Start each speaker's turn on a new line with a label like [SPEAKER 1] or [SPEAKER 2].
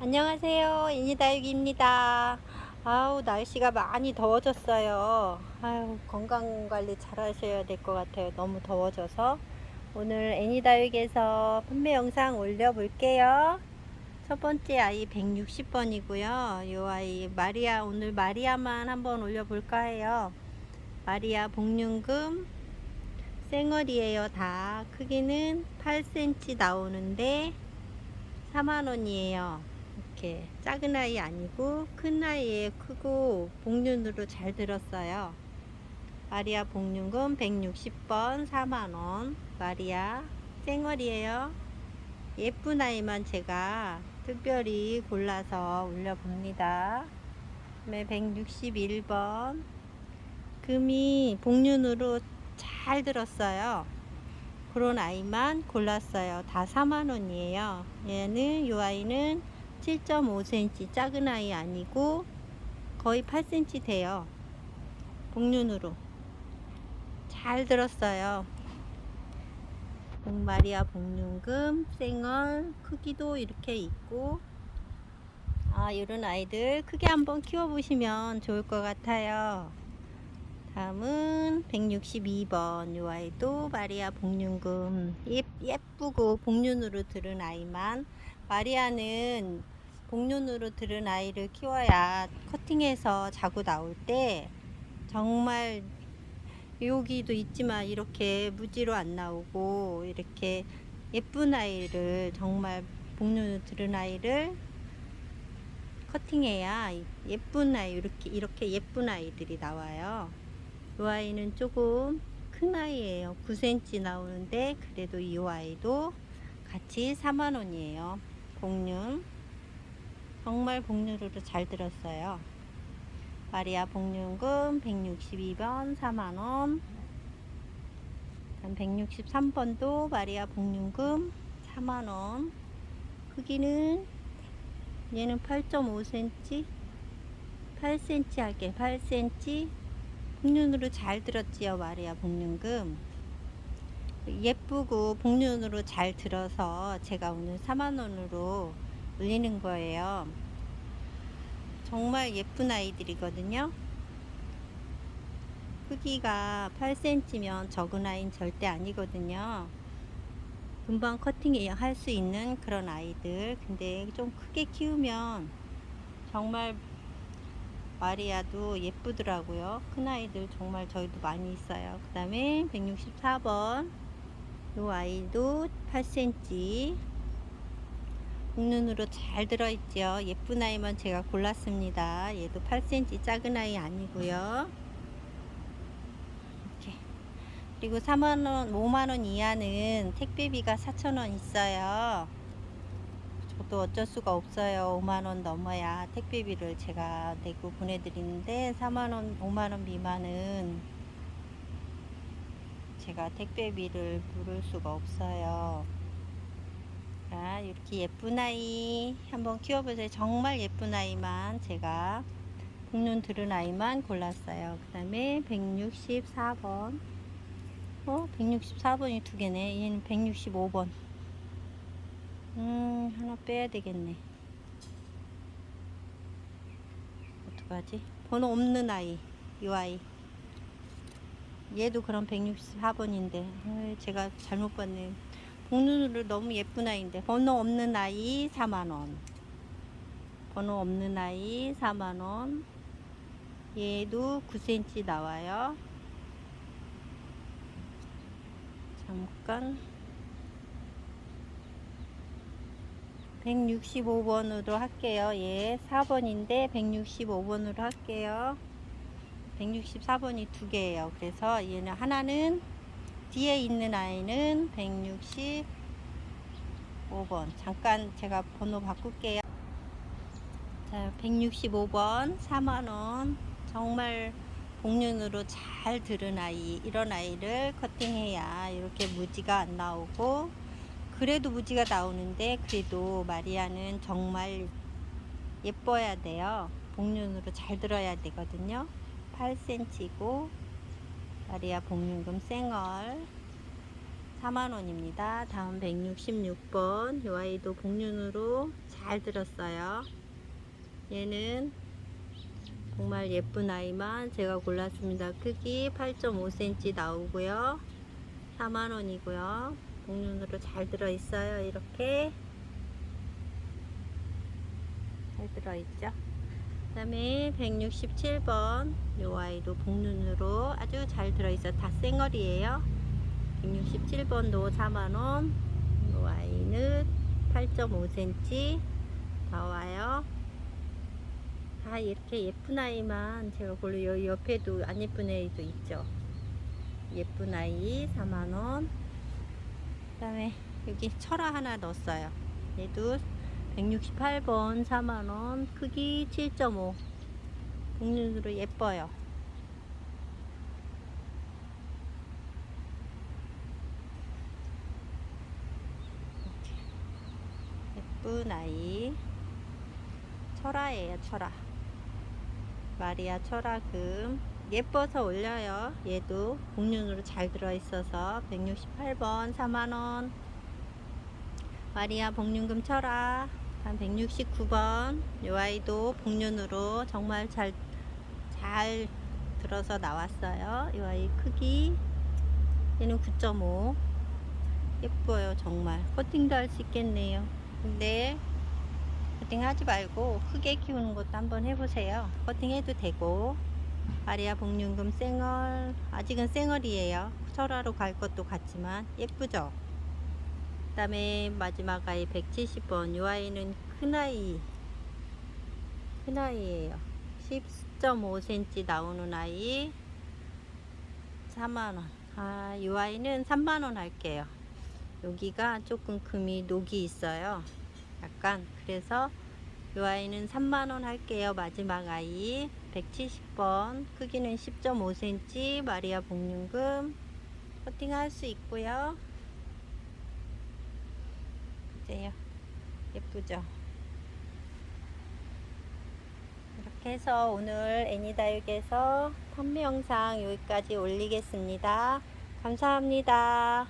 [SPEAKER 1] 안녕하세요. 이니다육입니다. 아우, 날씨가 많이 더워졌어요. 아유, 건강 관리 잘 하셔야 될 것 같아요. 너무 더워져서. 오늘 애니다육에서 판매 영상 올려볼게요. 첫 번째 아이 160번이고요. 이 아이 마리아, 오늘 마리아만 한번 올려볼까 해요. 마리아 복륜금 생얼이에요. 다 크기는 8cm 나오는데 4만원이에요. 이렇게 작은 아이 아니고 큰 아이에 크고 복륜으로 잘 들었어요. 마리아 복륜금 160번 4만원. 마리아 생얼이에요. 예쁜 아이만 제가 특별히 골라서 올려봅니다. 그다음에 161번. 금이 복륜으로 잘 들었어요. 그런 아이만 골랐어요. 다 4만원이에요. 얘는, 이 아이는 7.5cm 작은 아이 아니고 거의 8cm 돼요. 복륜으로. 잘 들었어요. 복마리아 복륜금, 생얼, 크기도 이렇게 있고, 아, 이런 아이들 크게 한번 키워보시면 좋을 것 같아요. 다음은 162번 이 아이도 마리아 복륜금 예, 예쁘고 복륜으로 들은 아이만 마리아는 복륜으로 들은 아이를 키워야 커팅해서 자고 나올 때 정말 여기도 있지만 이렇게 무지로 안 나오고 이렇게 예쁜 아이를 정말 복륜으로 들은 아이를 커팅해야 예쁜 아이 이렇게 이렇게 예쁜 아이들이 나와요. 이 아이는 조금 큰 아이예요. 9cm 나오는데 그래도 이 아이도 같이 4만원이에요. 복륜 정말 복륜으로 잘 들었어요. 마리아 복륜금 162번 4만원 163번도 마리아 복륜금 4만원 크기는 얘는 8.5cm 8cm 하게 8cm 복륜으로 잘 들었지요 마리아 복륜금? 예쁘고 복륜으로 잘 들어서 제가 오늘 4만원으로 올리는 거예요. 정말 예쁜 아이들이거든요. 크기가 8cm면 적은 아이는 절대 아니거든요. 금방 커팅 할 수 있는 그런 아이들. 근데 좀 크게 키우면 정말 마리아도 예쁘더라고요. 큰 아이들 정말 저희도 많이 있어요. 그 다음에 164번 이 아이도 8cm 복눈으로 잘 들어있죠. 예쁜 아이만 제가 골랐습니다. 얘도 8cm 작은 아이 아니고요. 이렇게 그리고 4만원, 5만원 이하는 택배비가 4천원 있어요. 저도 어쩔 수가 없어요. 5만원 넘어야 택배비를 제가 내고 보내드리는데 4만원, 5만원 미만은 제가 택배비를 물을 수가 없어요. 자, 이렇게 예쁜 아이 한번 키워보세요. 정말 예쁜 아이만 제가 복륜 들은 아이만 골랐어요. 그 다음에 164번. 어, 164번이 두 개네. 얘는 165번. 음, 하나 빼야 되겠네. 어떡하지? 번호 없는 아이, 이 아이. 얘도 그럼 164번인데, 제가 잘못 봤네. 복눈으로 너무 예쁜 아이인데, 번호 없는 아이 4만원. 번호 없는 아이 4만원. 얘도 9cm 나와요. 잠깐. 165번으로 할게요. 예, 4번인데 165번으로 할게요. 164번이 두 개예요. 그래서 얘는 하나는 뒤에 있는 아이는 165번. 잠깐 제가 번호 바꿀게요. 자, 165번 4만원. 정말 복륜으로 잘 들은 아이, 이런 아이를 커팅해야 이렇게 무지가 안 나오고 그래도 무지가 나오는데 그래도 마리아는 정말 예뻐야 돼요. 복륜으로 잘 들어야 되거든요. 8cm고 마리아 복륜금 생얼 4만원입니다. 다음 166번 요 아이도 복륜으로 잘 들었어요. 얘는 정말 예쁜 아이만 제가 골랐습니다. 크기 8.5cm 나오고요. 4만원이고요. 복륜으로 잘 들어있어요. 이렇게 잘 들어있죠. 그 다음에 167번 요 아이도 복륜으로 아주 잘 들어있어 다 생얼이에요 167번도 4만원 요 아이는 8.5cm 나와요 다 이렇게 예쁜 아이만 제가 골로 옆에도 안 예쁜 아이도 있죠 예쁜 아이 4만원 그 다음에 여기 철화 하나 넣었어요. 얘도 168번 4만원 크기 7.5 복륜으로 예뻐요. 예쁜 아이. 철화예요 철화. 마리아 철화금 예뻐서 올려요. 얘도 복륜으로 잘 들어있어서 168번 4만원. 마리아 복륜금 철화 한 169번. 요 아이도 복륜으로 정말 잘, 잘 들어서 나왔어요. 요 아이 크기. 얘는 9.5 예뻐요 정말. 커팅도 할 수 있겠네요. 근데 커팅 하지 말고 크게 키우는 것도 한번 해보세요. 커팅 해도 되고 마리아 복륜금 생얼. 아직은 생얼이에요. 철화로 갈 것도 같지만 예쁘죠? 그 다음에 마지막 아이 170번. 이 아이는 큰아이. 큰아이에요. 10.5cm 나오는 아이. 4만원. 아, 이 아이는 3만원 할게요. 여기가 조금 금이 녹이 있어요. 약간 그래서 이 아이는 3만원 할게요 마지막 아이 170번 크기는 10.5cm 마리아 복륜금 커팅할 수 있고요 보세요. 예쁘죠? 이렇게 해서 오늘 애니다육에서 판매 영상 여기까지 올리겠습니다. 감사합니다.